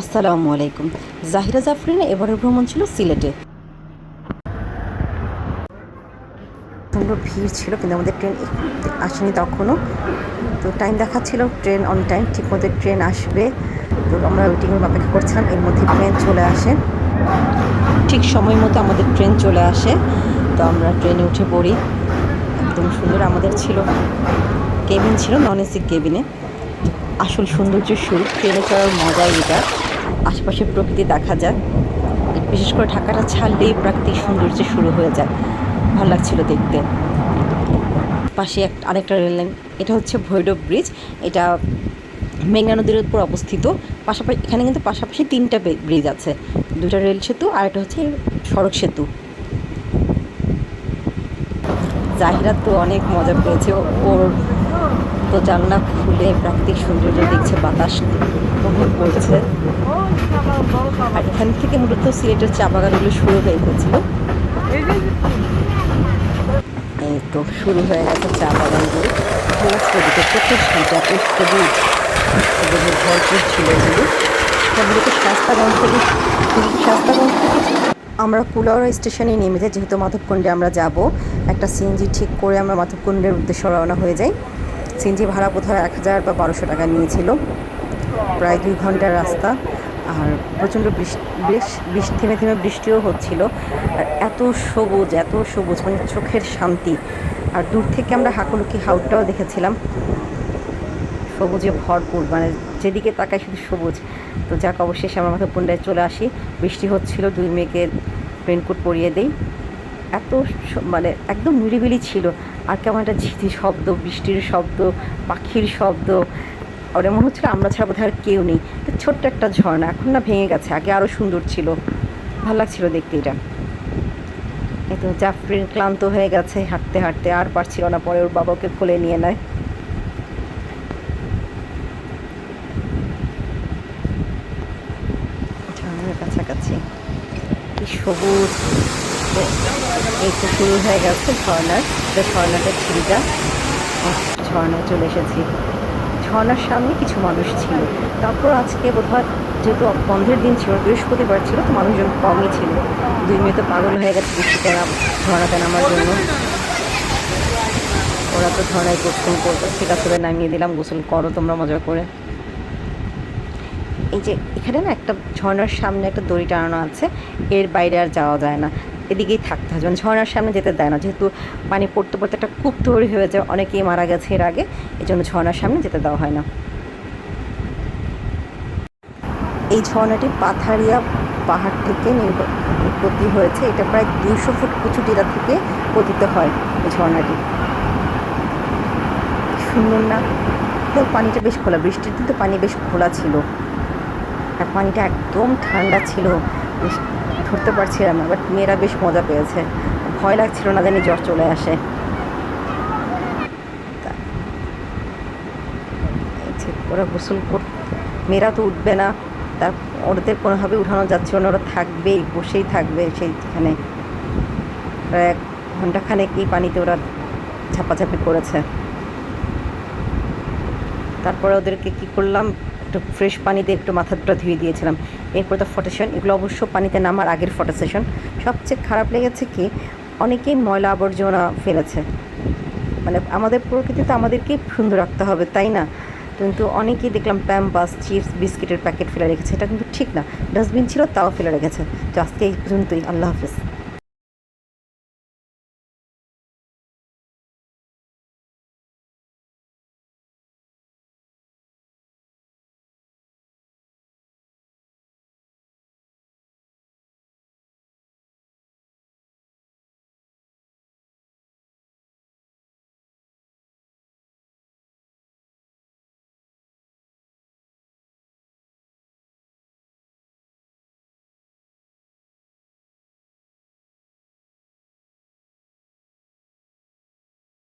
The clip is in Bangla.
আসসালামু আলাইকুম। জাহিরা জাফরিনের এবারের ভ্রমণ ছিল সিলেটে। প্রচণ্ড ভিড় ছিল, কিন্তু আমাদের ট্রেন আসেনি তখনও। তো টাইম দেখাচ্ছিল, ট্রেন অন টাইম ঠিক মতো ট্রেন আসবে। তো আমরা ওয়েটিংয়ের অপেক্ষা করছিলাম, এর মধ্যে ট্রেন চলে আসে। ঠিক সময় মতো আমাদের ট্রেন চলে আসে। তো আমরা ট্রেনে উঠে পড়ি। একদম সুন্দর আমাদের ছিল। কেবিন ছিল নন এসি কেবিনে। আসল সৌন্দর্য সুর, ট্রেনে চড়ার মজাই এটা। আশেপাশে প্রকৃতি দেখা যায়। বিশেষ করে ঢাকাটা ছাড়লেই প্রাকৃতিক সৌন্দর্য শুরু হয়ে যায়। ভালো লাগছিল দেখতে। পাশে এক, আরেকটা রেল লাইন এটা হচ্ছে ভৈরব ব্রিজ এটা মেঘনা নদীর উপর অবস্থিত। পাশাপাশি, এখানে কিন্তু পাশাপাশি তিনটা ব্রিজ আছে। দুটা রেল সেতু আর একটা হচ্ছে সড়ক সেতু। জাহিরা তো অনেক মজা পেয়েছে। ওর তো জানলা খুলে প্রাকৃতিক সৌন্দর্য দেখছে, বাতাস উপভোগ করছে। আর এখান থেকে মূলত সিলেটের চা বাগানগুলো শুরু হয়ে গেছিল। এই তো শুরু হয়ে গেছে চা বাগানগুলো। সবুজের ভরপুর ছিল এগুলো। থেকে আমরা কুলাউড়া স্টেশনে নেমে যাই, যেহেতু মাধবকুণ্ডে আমরা যাব। একটা সিএনজি ঠিক করে আমরা মাধবকুণ্ডের উদ্দেশ্যে রওনা হয়ে যাই। সিএনজি ভাড়া বোধহয় এক হাজার বা বারোশো টাকা নিয়েছিল। প্রায় দুই ঘণ্টার রাস্তা। আর প্রচণ্ড বৃষ্টি বেশ বৃষ্টি থেমে থেমে বৃষ্টিও হচ্ছিল। আর এত সবুজ এত সবুজ মানে চোখের শান্তি। আর দূর থেকে আমরা হাকুলুকি হাউটটাও দেখেছিলাম। সবুজে ভরপুর মানে যেদিকে তাকাই শুধু সবুজ। তো যাক, অবশেষে আমরা মাথা পুন্ডায় চলে আসি। বৃষ্টি হচ্ছিল, দুই মেয়েকে রেনকোট পরিয়ে দেই। এত মানে একদম নিরিবিলি ছিল। আর কেমন একটা ঝিঝি শব্দ, বৃষ্টির শব্দ, পাখির শব্দ। আর মনে হচ্ছিল আমরা ছাড়া বোধহয় আর কেউ নেই। তো ছোট্ট একটা ঝর্ণা, এখন না ভেঙে গেছে, আগে আরও সুন্দর ছিল। ভালো লাগছিল দেখতে এটা। এই তো জাফরিন ক্লান্ত হয়ে গেছে, হাঁটতে হাঁটতে আর পারছিল না, পরে ওর বাবাকে কোলে নিয়ে নেয়। ঝর্ণার কাছাকাছি। কি সবুজ। এ- এই তো শুরু হয়ে গেছে ঝর্ণার এটা ঝর্ণাটার ছিলটা ঝর্ণায় চলে এসেছি। ঝর্ণার সামনে কিছু মানুষ ছিল। তারপর আজকে বোধহয় যেহেতু বন্ধের দিন ছিল, বৃহস্পতিবার ছিল, তো মানুষজন কমই ছিল। দুই মেয়ে তো পাগল হয়ে গেছে বৃষ্টিতে ঝর্ণাতে নামার জন্য। ওরা তো ঝর্ণায় গোসল করতো ঠিক আছে, ওদের নামিয়ে দিলাম। গোসল করো তোমরা মজা করে। এই যে এখানে না একটা ঝর্ণার সামনে একটা দড়ি টানানো আছে। এর বাইরে আর যাওয়া যায় না। এদিকেই থাকতে হয়। যেমন ঝর্ণার সামনে যেতে দেয় না। যেহেতু পানি পড়তে পড়তে একটা কূপ তৈরি হয়ে যায়, অনেকেই মারা গেছে এর আগে এই জন্য ঝর্ণার সামনে যেতে দেওয়া হয় না। এই ঝর্ণাটি পাথারিয়া পাহাড় থেকে নির্গ- উৎপত্তি হয়েছে। এটা প্রায় দুইশো ফুট উঁচু টিলা থেকে পতিত হয় এই ঝর্ণাটি। সুন্দর না? তো পানিটা বেশ খোলা। বৃষ্টির দিন তো পানি বেশ খোলা ছিল। আর পানিটা একদম ঠান্ডা ছিল। ধরতে পারছিলাম না বাট মেয়েরা বেশ মজা পেয়েছে। ভয় লাগছিল না জানি জ্বর চলে আসে। ওরা গোসল কর মেয়েরা তো উঠবে না তার ওদের কোনোভাবে উঠানো যাচ্ছে না, ওরা থাকবেই, বসেই থাকবে সেইখানে। প্রায় এক ঘন্টাখানেক এই পানিতে ওরা ঝাপাঝাপি করেছে। তারপরে ওদেরকে কি করলাম? একটু ফ্রেশ পানিতে একটু মাথাটা ধুয়ে দিয়েছিলাম। এরপর তো ফটো সেশন এগুলো অবশ্য পানিতে নামার আগের ফটো সেশন সবচেয়ে খারাপ লেগেছে কি, অনেকেই ময়লা আবর্জনা ফেলেছে। মানে আমাদের প্রকৃতি তো আমাদেরকেই সুন্দর রাখতে হবে, তাই না? কিন্তু অনেকেই দেখলাম প্যাম্পাস চিপস, বিস্কিটের প্যাকেট ফেলে রেখেছে। এটা কিন্তু ঠিক না। ডাস্টবিন ছিল, তাও ফেলে রেখেছে। তো আজকে এই পর্যন্তই। আল্লাহ হাফিজ।